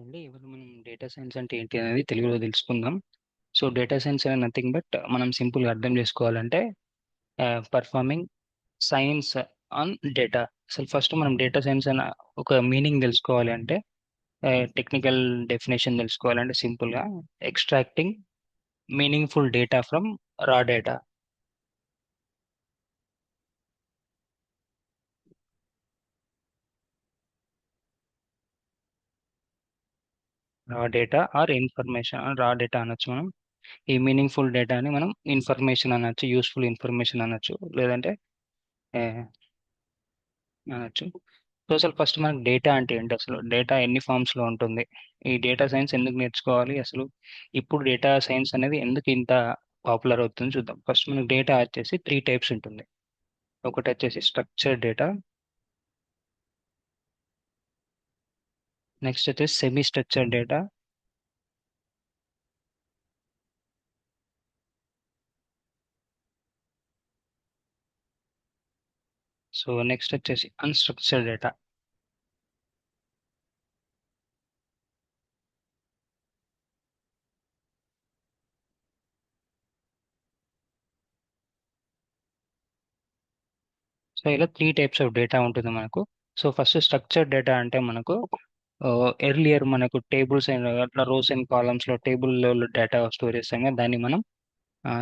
అండి ఇవాళ మనం డేటా సైన్స్ అంటే ఏంటి అనేది తెలుగులో తెలుసుకుందాం. సో డేటా సైన్స్ అనేది నథింగ్ బట్ మనం సింపుల్గా అర్థం చేసుకోవాలంటే పర్ఫార్మింగ్ సైన్స్ ఆన్ డేటా అసలు ఫస్ట్ మనం డేటా సైన్స్ అన్న ఒక మీనింగ్ తెలుసుకోవాలి అంటే టెక్నికల్ డెఫినేషన్ తెలుసుకోవాలంటే సింపుల్గా extracting meaningful data from raw data data or information raw data అనొచ్చు మనం. ఈ మీనింగ్ఫుల్ డేటాని మనం ఇన్ఫర్మేషన్ అనొచ్చు యూస్ఫుల్ ఇన్ఫర్మేషన్ అనొచ్చు లేదంటే అనొచ్చు. సో అసలు ఫస్ట్ మనకు డేటా అంటే ఏంటి? అసలు డేటా ఎన్ని ఫామ్స్లో ఉంటుంది? ఈ డేటా సైన్స్ ఎందుకు నేర్చుకోవాలి? అసలు ఇప్పుడు డేటా సైన్స్ అనేది ఎందుకు ఇంత పాపులర్ అవుతుంది చూద్దాం. ఫస్ట్ మనకు డేటా వచ్చేసి త్రీ టైప్స్ ఉంటుంది. ఒకటి వచ్చేసి స్ట్రక్చర్ డేటా నెక్స్ట్ వచ్చేసి semi structure data so next వచ్చేసి అన్స్ట్రక్చర్ డేటా సో ఇలా త్రీ టైప్స్ ఆఫ్ డేటా ఉంటుంది మనకు. సో ఫస్ట్ స్ట్రక్చర్ డేటా అంటే మనకు ఎర్లియర్ మనకు టేబుల్స్ అండ్ అట్లా రోస్ అండ్ కాలమ్స్లో టేబుల్ డేటా స్టోర్ చేస్తాం కదా దాన్ని మనం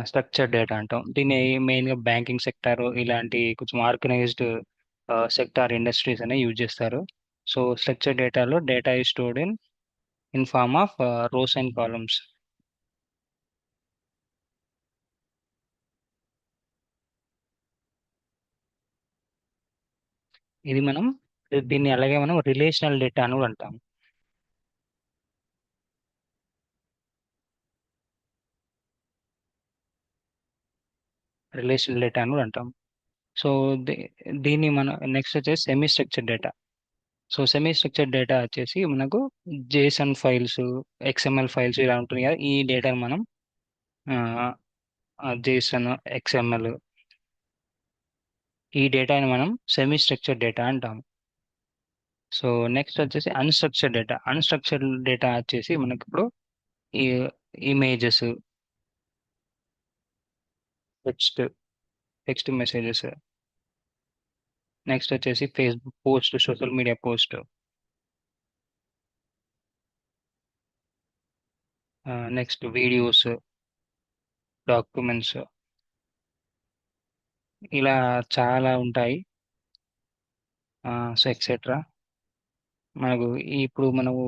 స్ట్రక్చర్ డేటా అంటాం. దీన్ని మెయిన్గా బ్యాంకింగ్ సెక్టార్ ఇలాంటి కొంచెం ఆర్గనైజ్డ్ సెక్టార్ ఇండస్ట్రీస్ అనేవి యూజ్ చేస్తారు. సో స్ట్రక్చర్ డేటాలో డేటా ఈ stored in in form of rows and columns ఇది మనం దీన్ని అలాగే మనం రిలేషనల్ డేటా అని కూడా అంటాం రిలేషనల్ డేటా అని కూడా అంటాం సో దీ- దీన్ని మనం నెక్స్ట్ వచ్చేసి semi structure data so semi structure data వచ్చేసి మనకు జేసన్ ఫైల్స్ ఎక్స్ఎంఎల్ ఫైల్స్ ఇలా ఉంటుంది కదా ఈ డేటాను మనం జేసన్ ఎక్స్ఎంఎల్ ఈ డేటాని మనం సెమీ స్ట్రక్చర్ డేటా అంటాము. సో నెక్స్ట్ వచ్చేసి అన్స్ట్రక్చర్ డేటా అన్స్ట్రక్చర్డ్ డేటా వచ్చేసి మనకి ఇప్పుడు ఈ images text text messages next వచ్చేసి Facebook post social media post next videos documents ఇలా చాలా ఉంటాయి. సో ఎక్సెట్రా మనకు ఇప్పుడు మనము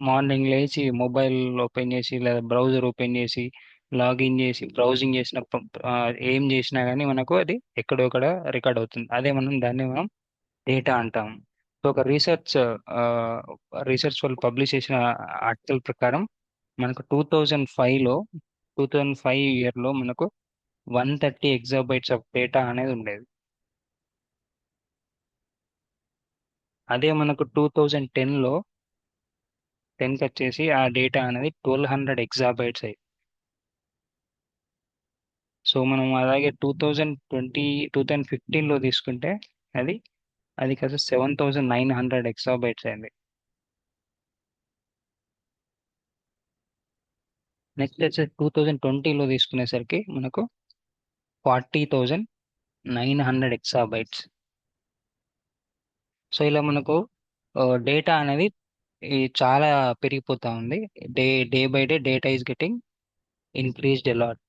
మార్నింగ్ లేచి మొబైల్ ఓపెన్ చేసి లేదా బ్రౌజర్ ఓపెన్ చేసి లాగిన్ చేసి బ్రౌజింగ్ చేసిన ఏం చేసినా కానీ మనకు అది ఎక్కడో అక్కడ రికార్డ్ అవుతుంది. అదే మనం దాన్ని మనం డేటా అంటాం సో ఒక రీసెర్చ్ రీసెర్చ్ వాళ్ళు పబ్లిష్ చేసిన ఆర్టికల్ ప్రకారం మనకు టూ థౌజండ్ ఫైవ్లో టూ థౌజండ్ ఫైవ్ ఇయర్లో మనకు one thirty exabytes of data అనేది ఉండేది. అదే మనకు టూ థౌజండ్ టెన్లో టెన్కి వచ్చేసి ఆ డేటా అనేది ట్వెల్వ్ హండ్రెడ్ ఎగ్జాబైట్స్ అయ్యి సో మనం అలాగే two thousand twenty two thousand ఫిఫ్టీన్లో తీసుకుంటే అది అది కాస్త seven thousand nine hundred exabytes అయింది. నెక్స్ట్ వచ్చేసి టూ థౌజండ్ ట్వంటీలో తీసుకునేసరికి మనకు forty thousand nine hundred exabytes so ఇలా మనకు డేటా అనేది ఈ చాలా పెరిగిపోతా ఉంది. Day day by day data is getting increased a lot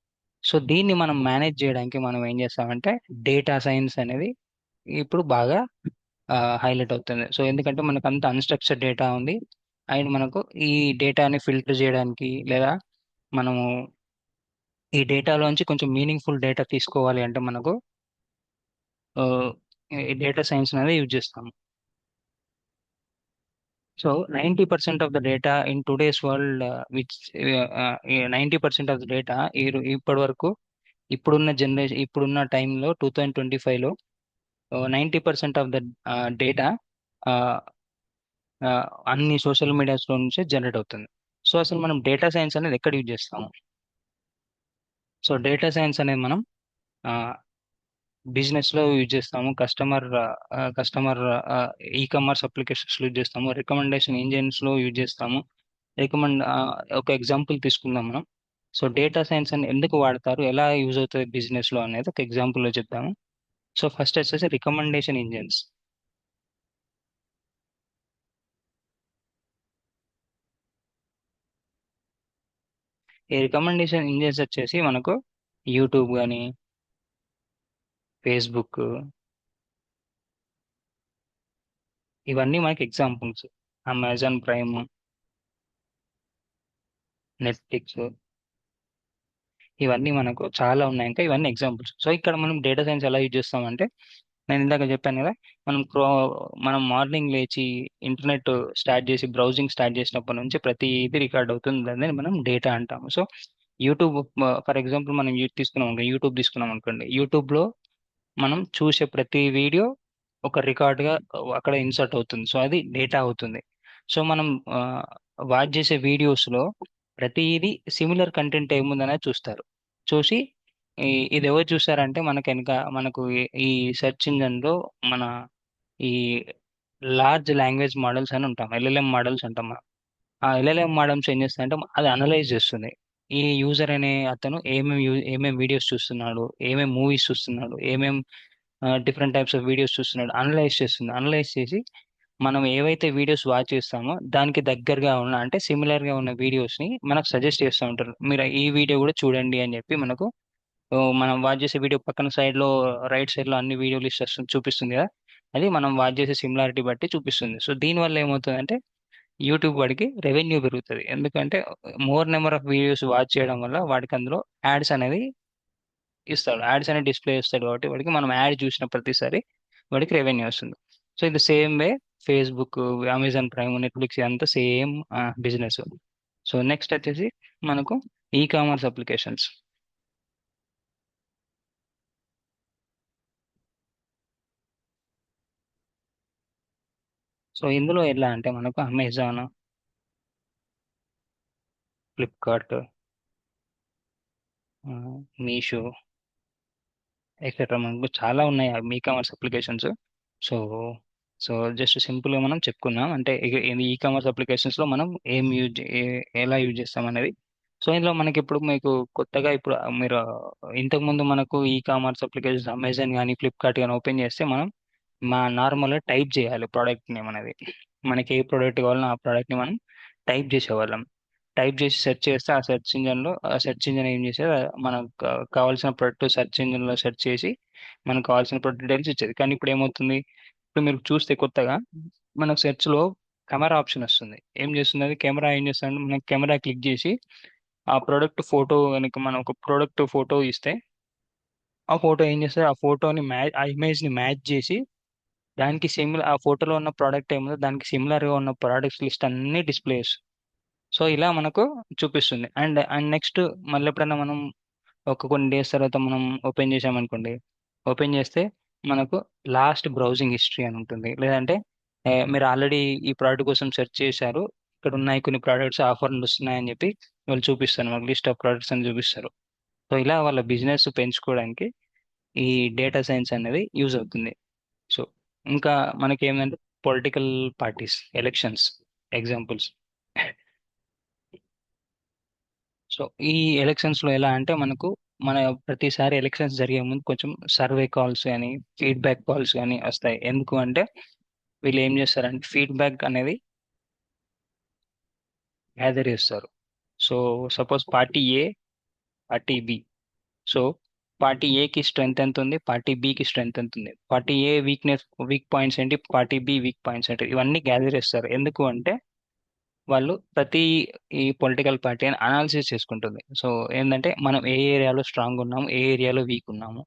so దీన్ని మనం మేనేజ్ చేయడానికి మనం ఏం చేస్తామంటే డేటా సైన్స్ అనేది ఇప్పుడు బాగా హైలైట్ అవుతుంది. సో ఎందుకంటే మనకు అంత అన్స్ట్రక్చర్డ్ డేటా ఉంది. అండ్ మనకు ఈ డేటాని ఫిల్టర్ చేయడానికి లేదా మనము ఈ డేటాలోంచి కొంచెం మీనింగ్ఫుల్ డేటా తీసుకోవాలి అంటే మనకు ఈ డేటా సైన్స్ అనేది యూజ్ చేస్తాము. So ninety percent of the data in today's world which ninety percent of the data ఈ ఇప్పటి వరకు ఇప్పుడున్న జనరేషన్ ఇప్పుడున్న టైంలో టూ థౌజండ్ ట్వంటీ ఫైవ్లో ninety percent of the data అన్ని సోషల్ మీడియాస్లో నుంచే జనరేట్ అవుతుంది. సో అసలు మనం డేటా సైన్స్ అనేది ఎక్కడ యూజ్ చేస్తాము? సో డేటా సైన్స్ అనేది మనం బిజినెస్లో యూజ్ చేస్తాము customer customer e commerce applications use చేస్తాము రికమెండేషన్ ఇంజిన్స్లో యూజ్ చేస్తాము. రికమెండ్ uh, ఒక ఎగ్జాంపుల్ తీసుకుందాం మనం. సో డేటా సైన్స్ అని ఎందుకు వాడతారు ఎలా యూజ్ అవుతుంది బిజినెస్లో అనేది ఒక ఎగ్జాంపుల్లో చెప్తాము సో ఫస్ట్ వచ్చేసి రికమెండేషన్ ఇంజిన్స్ ఈ రికమెండేషన్ ఇంజిన్స్ వచ్చేసి మనకు యూట్యూబ్ కానీ ఫేస్బుక్ ఇవన్నీ మనకి ఎగ్జాంపుల్స్ అమెజాన్ ప్రైమ్ నెట్ఫ్లిక్స్ ఇవన్నీ మనకు చాలా ఉన్నాయి ఇంకా ఇవన్నీ ఎగ్జాంపుల్స్ సో ఇక్కడ మనం డేటా సైన్స్ ఎలా యూజ్ చేస్తామంటే నేను ఇందాక చెప్పాను కదా మనం క్రో మనం మార్నింగ్ లేచి ఇంటర్నెట్ స్టార్ట్ చేసి బ్రౌజింగ్ స్టార్ట్ చేసినప్పటి నుంచి ప్రతి ఇది రికార్డ్ అవుతుంది దాన్ని మనం డేటా అంటాము. సో యూట్యూబ్ ఫర్ ఎగ్జాంపుల్ మనం యూ- తీసుకున్నాం అనుకోండి యూట్యూబ్ తీసుకున్నాం అనుకోండి యూట్యూబ్లో మనం చూసే ప్రతి వీడియో ఒక రికార్డ్గా అక్కడ ఇన్సర్ట్ అవుతుంది. సో అది డేటా అవుతుంది. సో మనం వాచ్ చేసే వీడియోస్లో ప్రతిదీ సిమిలర్ కంటెంట్ ఏముందనేది చూస్తారు. చూసి ఇది ఎవరు చూసారంటే మనకు వెనక మనకు ఈ- ఈ సెర్చ్ ఇంజన్లో మన ఈ లార్జ్ లాంగ్వేజ్ మోడల్స్ అని ఉంటాం. ఎల్ఎల్ఎం మోడల్స్ అంటాం మనం. ఆ ఎల్ఎల్ఎం మోడల్స్ ఏం చేస్తాయంటే అది అనలైజ్ చేస్తుంది. ఈ యూజర్ అనే అతను ఏమేమి ఏమేమి వీడియోస్ చూస్తున్నాడు ఏమేమి మూవీస్ చూస్తున్నాడు ఏమేం డిఫరెంట్ టైప్స్ ఆఫ్ వీడియోస్ చూస్తున్నాడు అనలైజ్ చేస్తుంది. అనలైజ్ చేసి మనం ఏవైతే వీడియోస్ వాచ్ చేస్తామో దానికి దగ్గరగా ఉన్న అంటే సిమిలర్గా ఉన్న వీడియోస్ని మనకు సజెస్ట్ చేస్తూ ఉంటారు. మీరు ఈ వీడియో కూడా చూడండి అని చెప్పి మనకు మనం వాచ్ చేసే వీడియో పక్కన సైడ్లో రైట్ సైడ్లో అన్ని వీడియో లిస్ట్ వస్తుంది చూపిస్తుంది కదా. అది మనం వాచ్ చేసే సిమిలారిటీ బట్టి చూపిస్తుంది. సో దీని వల్ల ఏమవుతుందంటే యూట్యూబ్ వాడికి రెవెన్యూ పెరుగుతుంది. ఎందుకంటే more number of videos watch చేయడం వల్ల వాడికి అందులో యాడ్స్ అనేది ఇస్తాడు. యాడ్స్ అనేది డిస్ప్లే ఇస్తాడు కాబట్టి వాడికి మనం యాడ్ చూసిన ప్రతిసారి వాడికి రెవెన్యూ వస్తుంది. సో ఇది same way Facebook Amazon Prime Netflix అంతా సేమ్ బిజినెస్. సో నెక్స్ట్ వచ్చేసి మనకు ఈ కామర్స్ అప్లికేషన్స్. సో ఇందులో ఎలా అంటే మనకు అమెజాన్ ఫ్లిప్కార్ట్ మీషో ఎక్సెట్రా మనకు చాలా ఉన్నాయి e commerce applications so so just సింపుల్గా మనం చెప్పుకున్నాం అంటే ఈ కామర్స్ అప్లికేషన్స్లో మనం ఏం యూజ్ ఎలా యూజ్ చేస్తాం అనేది. సో ఇందులో మనకి ఇప్పుడు మీకు కొత్తగా ఇప్పుడు మీరు ఇంతకు ముందు మనకు ఈ కామర్స్ అప్లికేషన్స్ అమెజాన్ కానీ ఫ్లిప్కార్ట్ కానీ ఓపెన్ చేస్తే మనం మా నార్మల్గా టైప్ చేయాలి ప్రోడక్ట్ నేమ్ అనేది. మనకి ఏ ప్రోడక్ట్ కావాలన్నా ఆ ప్రోడక్ట్ని మనం టైప్ చేసేవాళ్ళం. టైప్ చేసి సెర్చ్ చేస్తే ఆ సెర్చ్ ఇంజన్లో ఆ సెర్చ్ ఇంజన్ ఏం చేసేది? మనకు కావాల్సిన ప్రొడక్ట్ సెర్చ్ ఇంజన్లో సెర్చ్ చేసి మనకు కావాల్సిన ప్రొడక్ట్ డీటెయిల్స్ ఇచ్చేది. కానీ ఇప్పుడు ఏమవుతుంది? ఇప్పుడు మీరు చూస్తే కొత్తగా మనకు సెర్చ్లో కెమెరా ఆప్షన్ వస్తుంది. ఏం చేస్తుంది అది కెమెరా ఏం చేస్తుంది మనం కెమెరా క్లిక్ చేసి ఆ ప్రోడక్ట్ ఫోటో కనుక మనం ఒక ప్రోడక్ట్ ఫోటో ఇస్తే ఆ ఫోటో ఏం చేస్తారు ఆ ఫోటోని మ్యాచ్ ఆ ఇమేజ్ని మ్యాచ్ చేసి దానికి సిమిలర్ ఆ ఫోటోలో ఉన్న ప్రోడక్ట్ ఏముందో దానికి సిమిలర్గా ఉన్న ప్రోడక్ట్స్ లిస్ట్ అన్ని డిస్ప్లే చేస్తుంది. సో ఇలా మనకు చూపిస్తుంది. అండ్ అండ్ నెక్స్ట్ మళ్ళీ ఎప్పుడైనా మనం ఒక కొన్ని డేస్ తర్వాత మనం ఓపెన్ చేసామనుకోండి ఓపెన్ చేస్తే మనకు లాస్ట్ బ్రౌజింగ్ హిస్టరీ అని ఉంటుంది. లేదంటే మీరు ఆల్రెడీ ఈ ప్రోడక్ట్ కోసం సెర్చ్ చేశారు ఇక్కడ ఉన్నాయి కొన్ని ప్రోడక్ట్స్ ఆఫర్లు వస్తున్నాయని చెప్పి వాళ్ళు చూపిస్తారు. మనకు లిస్ట్ ఆఫ్ ప్రోడక్ట్స్ అని చూపిస్తారు. సో ఇలా వాళ్ళ బిజినెస్ పెంచుకోవడానికి ఈ డేటా సైన్స్ అనేది యూజ్ అవుతుంది. సో ఇంకా మనకి ఏంటంటే political parties elections examples. So ఈ ఎలక్షన్స్లో ఎలా అంటే మనకు మన ప్రతిసారి ఎలక్షన్స్ జరిగే ముందు కొంచెం సర్వే కాల్స్ కానీ ఫీడ్బ్యాక్ కాల్స్ కానీ వస్తాయి. ఎందుకు అంటే వీళ్ళు ఏం చేస్తారంటే ఫీడ్బ్యాక్ అనేది గ్యాదర్ చేస్తారు. So suppose party A party B. So party ఏకి స్ట్రెంత్ ఎంత ఉంది పార్టీ బికి స్ట్రెంత్ ఎంత ఉంది? Party A weakness weak points ఏంటి పార్టీ బి వీక్ పాయింట్స్ ఏంటి? ఇవన్నీ గ్యాదర్ చేస్తారు. ఎందుకు అంటే వాళ్ళు ప్రతి ఈ పొలిటికల్ పార్టీ అని అనాలిసిస్ చేసుకుంటుంది. సో ఏంటంటే మనం ఏ ఏరియాలో స్ట్రాంగ్ ఉన్నాము ఏ ఏరియాలో వీక్ ఉన్నాము.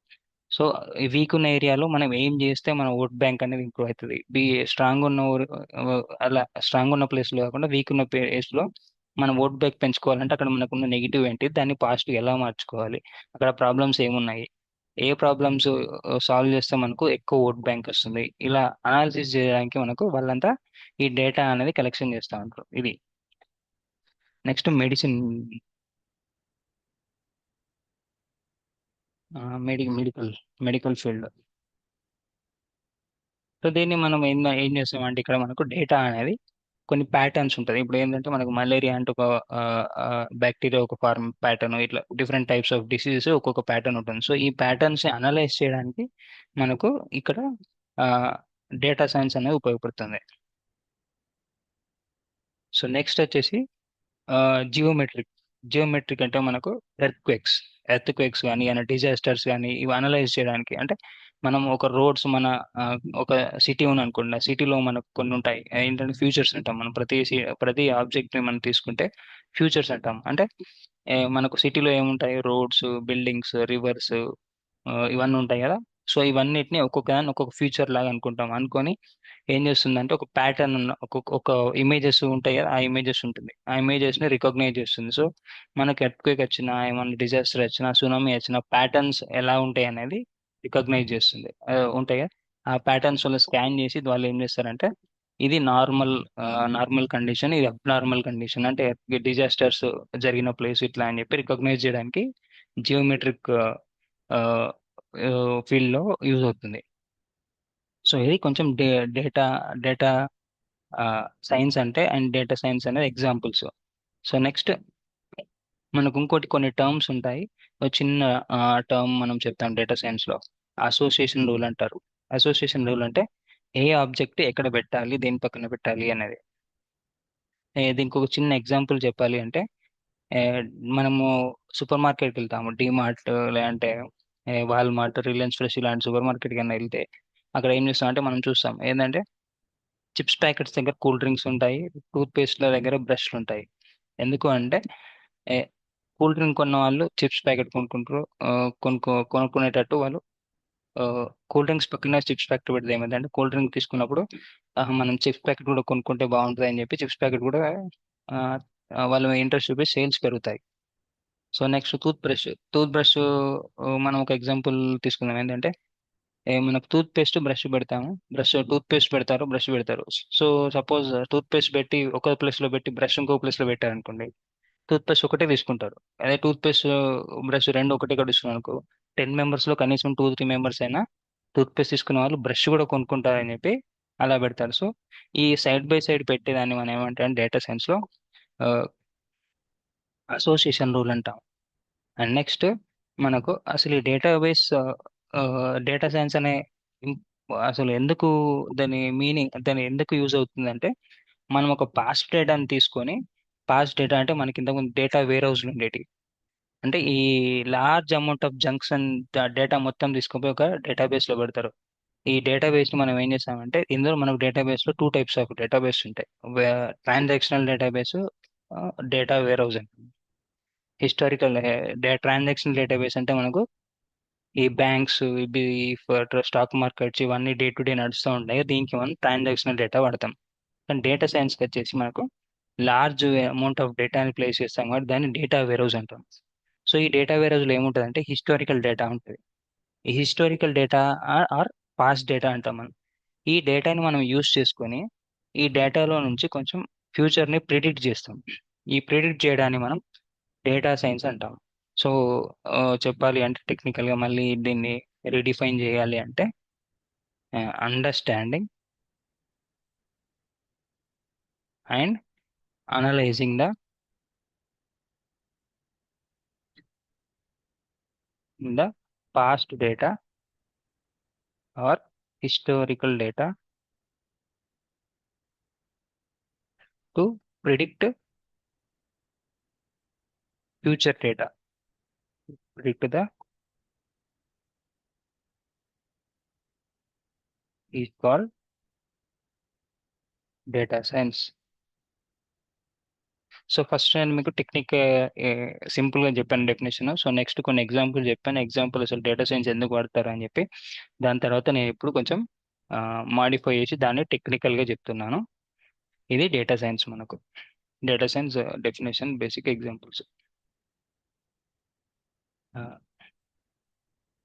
సో వీక్ ఉన్న ఏరియాలో మనం ఏం చేస్తే మన ఓట్ బ్యాంక్ అనేది ఇంప్రూవ్ అవుతుంది. బి స్ట్రాంగ్ ఉన్న ఊరు- అలా స్ట్రాంగ్ ఉన్న ప్లేస్లో కాకుండా వీక్ ఉన్న ప్లేస్లో మనం ఓట్ బ్యాంక్ పెంచుకోవాలంటే అక్కడ మనకున్న నెగిటివ్ ఏంటి? దాన్ని పాజిటివ్ ఎలా మార్చుకోవాలి? అక్కడ ప్రాబ్లమ్స్ ఏమున్నాయి? ఏ ప్రాబ్లమ్స్ సాల్వ్ చేస్తే మనకు ఎక్కువ ఓట్ బ్యాంక్ వస్తుంది? ఇలా అనాలిసిస్ చేయడానికి మనకు వాళ్ళంతా ఈ డేటా అనేది కలెక్షన్ చేస్తూ ఉంటారు. ఇది. Next medicine. Medi medical medical field. So దీన్ని మనం ఏం ఏం చేస్తామంటే ఇక్కడ మనకు డేటా అనేది కొన్ని ప్యాటర్న్స్ ఉంటుంది ఇప్పుడు ఏంటంటే మనకు మలేరియా అంటే ఒక బ్యాక్టీరియా ఒక ఫార్మ్ ప్యాటర్న్ ఇట్లా డిఫరెంట్ టైప్స్ ఆఫ్ డిసీజెస్ ఒక్కొక్క ప్యాటర్న్ ఉంటుంది. సో ఈ ప్యాటర్న్స్ అనలైజ్ చేయడానికి మనకు ఇక్కడ డేటా సైన్స్ అనేది ఉపయోగపడుతుంది. సో నెక్స్ట్ వచ్చేసి జియోమెట్రిక్ జియోమెట్రిక్ అంటే మనకు ఎర్త్ క్వేక్స్ ఎర్త్ క్వేక్స్ కానీ ఏమైనా డిజాస్టర్స్ కానీ ఇవి అనలైజ్ చేయడానికి అంటే మనం ఒక రోడ్స్ మన ఒక సిటీ ఉంది అనుకోండి సిటీలో మనకు కొన్ని ఉంటాయి ఏంటంటే ఫ్యూచర్స్ అంటాం మనం. ప్రతి సి- ప్రతి ఆబ్జెక్ట్ని మనం తీసుకుంటే ఫ్యూచర్స్ అంటాం. అంటే మనకు సిటీలో ఏముంటాయి? రోడ్స్ బిల్డింగ్స్ రివర్స్ ఇవన్నీ ఉంటాయి కదా. సో ఇవన్నిటిని ఒక్కొక్క దాన్ని ఒక్కొక్క ఫ్యూచర్ లాగా అనుకుంటాం. అనుకొని ఏం చేస్తుందంటే ఒక ప్యాటర్న్ ఉన్న ఒక్కొక్క ఒక ఇమేజెస్ ఉంటాయి కదా ఆ ఇమేజెస్ ఉంటుంది. ఆ ఇమేజెస్ని రికగ్నైజ్ చేస్తుంది. సో మనకి ఎర్త్క్వేక్ వచ్చినా ఏమైనా డిజాస్టర్ వచ్చినా సునామీ వచ్చినా ప్యాటర్న్స్ ఎలా ఉంటాయి అనేది రికగ్నైజ్ చేస్తుంది. ఉంటాయి కదా? ఆ ప్యాటర్న్స్ వల్ల స్కాన్ చేసి వాళ్ళు ఏం చేస్తారంటే ఇది నార్మల్ నార్మల్ కండిషన్ ఇది అబ్నార్మల్ కండిషన్ అంటే డిజాస్టర్స్ జరిగిన ప్లేస్ ఇట్లా అని చెప్పి రికగ్నైజ్ చేయడానికి జియోమెట్రిక్ ఫీల్డ్లో యూజ్ అవుతుంది. సో ఇది కొంచెం డే డేటా డేటా సైన్స్ అంటే అండ్ డేటా సైన్స్ అనేది ఎగ్జాంపుల్స్ సో నెక్స్ట్ మనకు ఇంకోటి కొన్ని టర్మ్స్ ఉంటాయి. చిన్న టర్మ్ మనం చెప్తాం డేటా సైన్స్లో. అసోసియేషన్ రూల్ అంటారు. అసోసియేషన్ రూల్ అంటే ఏ ఆబ్జెక్ట్ ఎక్కడ పెట్టాలి దేని పక్కన పెట్టాలి అనేది. దీనికి ఒక చిన్న ఎగ్జాంపుల్ చెప్పాలి అంటే మనము సూపర్ మార్కెట్కి వెళ్తాము. డిమార్ట్ లేదంటే వాల్మార్ట్ రిలయన్స్ ఫ్రెష్ ఇలాంటి సూపర్ మార్కెట్ కన్నా వెళ్తే అక్కడ ఏం చేస్తాం అంటే మనం చూస్తాం. ఏంటంటే చిప్స్ ప్యాకెట్స్ దగ్గర కూల్ డ్రింక్స్ ఉంటాయి టూత్ పేస్ట్ల దగ్గర బ్రష్లు ఉంటాయి. ఎందుకు అంటే కూల్ డ్రింక్ కొన్న వాళ్ళు చిప్స్ ప్యాకెట్ కొనుక్కుంటారు కొనుక్కో కొనుక్కునేటట్టు వాళ్ళు కూల్ డ్రింక్స్ పక్కన చిప్స్ ప్యాకెట్ పెడితే ఏమైందంటే కూల్ డ్రింక్ తీసుకున్నప్పుడు మనం చిప్స్ ప్యాకెట్ కూడా కొనుక్కుంటే బాగుంటుంది అని చెప్పి చిప్స్ ప్యాకెట్ కూడా వాళ్ళు ఇంట్రెస్ట్ చూపి సేల్స్ పెరుగుతాయి. So next tooth brush tooth brush మనం ఒక ఎగ్జాంపుల్ తీసుకుందాం. ఏంటంటే మనకు టూత్ పేస్ట్ బ్రష్ పెడతాము. బ్రష్ టూత్ పేస్ట్ పెడతారు బ్రష్ పెడతారు. సో సపోజ్ టూత్ పేస్ట్ పెట్టి ఒక ప్లేస్లో పెట్టి బ్రష్ ఇంకో ప్లేస్లో పెట్టారు అనుకోండి టూత్ పేస్ట్ ఒకటే తీసుకుంటారు. అదే టూత్ పేస్ట్ బ్రష్ రెండు ఒకటే కడుస్తున్నారు అనుకో టెన్ మెంబర్స్లో కనీసం టూ త్రీ మెంబర్స్ అయినా టూత్పేస్ట్ తీసుకునే వాళ్ళు బ్రష్ కూడా కొనుక్కుంటారని చెప్పి అలా పెడతారు. సో ఈ సైడ్ బై సైడ్ పెట్టేదాన్ని మనం ఏమంటాం డేటా సైన్స్లో అసోసియేషన్ రూల్ అంటాం. అండ్ నెక్స్ట్ మనకు అసలు ఈ డేటాబేస్ డేటా సైన్స్ అనే అసలు ఎందుకు దాని మీనింగ్ దాని ఎందుకు యూజ్ అవుతుందంటే మనం ఒక పాస్ట్ డేటాని తీసుకొని పాస్ట్ డేటా అంటే మనకి ఇంతకుముందు డేటా వేర్ హౌస్లు ఉండేటి అంటే ఈ large amount of junks and data మొత్తం తీసుకుపోయి ఒక డేటాబేస్లో పెడతారు. ఈ డేటాబేస్ని మనం ఏం చేస్తామంటే ఇందులో మనకు డేటాబేస్లో టూ టైప్స్ ఆఫ్ డేటాబేస్ ఉంటాయి. Transactional database data warehouse అంటాం హిస్టారికల్ ట్రాన్సాక్షన్ డేటాబేస్ అంటే మనకు ఈ బ్యాంక్స్ ఇవి స్టాక్ మార్కెట్స్ ఇవన్నీ డే టు డే నడుస్తూ ఉంటాయి. దీనికి మనం ట్రాన్సాక్షనల్ డేటా వాడతాం. కానీ డేటా సైన్స్కి వచ్చేసి మనకు లార్జ్ అమౌంట్ ఆఫ్ డేటాని ప్లేస్ చేస్తాం కాబట్టి దాన్ని డేటా వేర్ హౌస్ అంటాం. సో ఈ డేటా వేరేజ్లో ఏముంటుంది అంటే హిస్టారికల్ డేటా ఉంటుంది. ఈ historical data or past data అంటాం మనం. ఈ డేటాని మనం యూస్ చేసుకొని ఈ డేటాలో నుంచి కొంచెం ఫ్యూచర్ని ప్రిడిక్ట్ చేస్తాం. ఈ ప్రిడిక్ట్ చేయడాన్ని మనం డేటా సైన్స్ అంటాం. సో చెప్పాలి అంటే టెక్నికల్గా మళ్ళీ దీన్ని రీడిఫైన్ చేయాలి అంటే understanding and analysing the the past data or historical data to predict future data. Predict the is called data science. So first నేను మీకు టెక్నిక్ సింపుల్గా చెప్పాను డెఫినేషన్. సో నెక్స్ట్ కొన్ని ఎగ్జాంపుల్ చెప్పాను. ఎగ్జాంపుల్ అసలు డేటా సైన్స్ ఎందుకు వాడతారు అని చెప్పి. దాని తర్వాత నేను ఇప్పుడు కొంచెం మాడిఫై చేసి దాన్ని టెక్నికల్గా చెప్తున్నాను. ఇది డేటా సైన్స్ మనకు. Data science definition basic examples.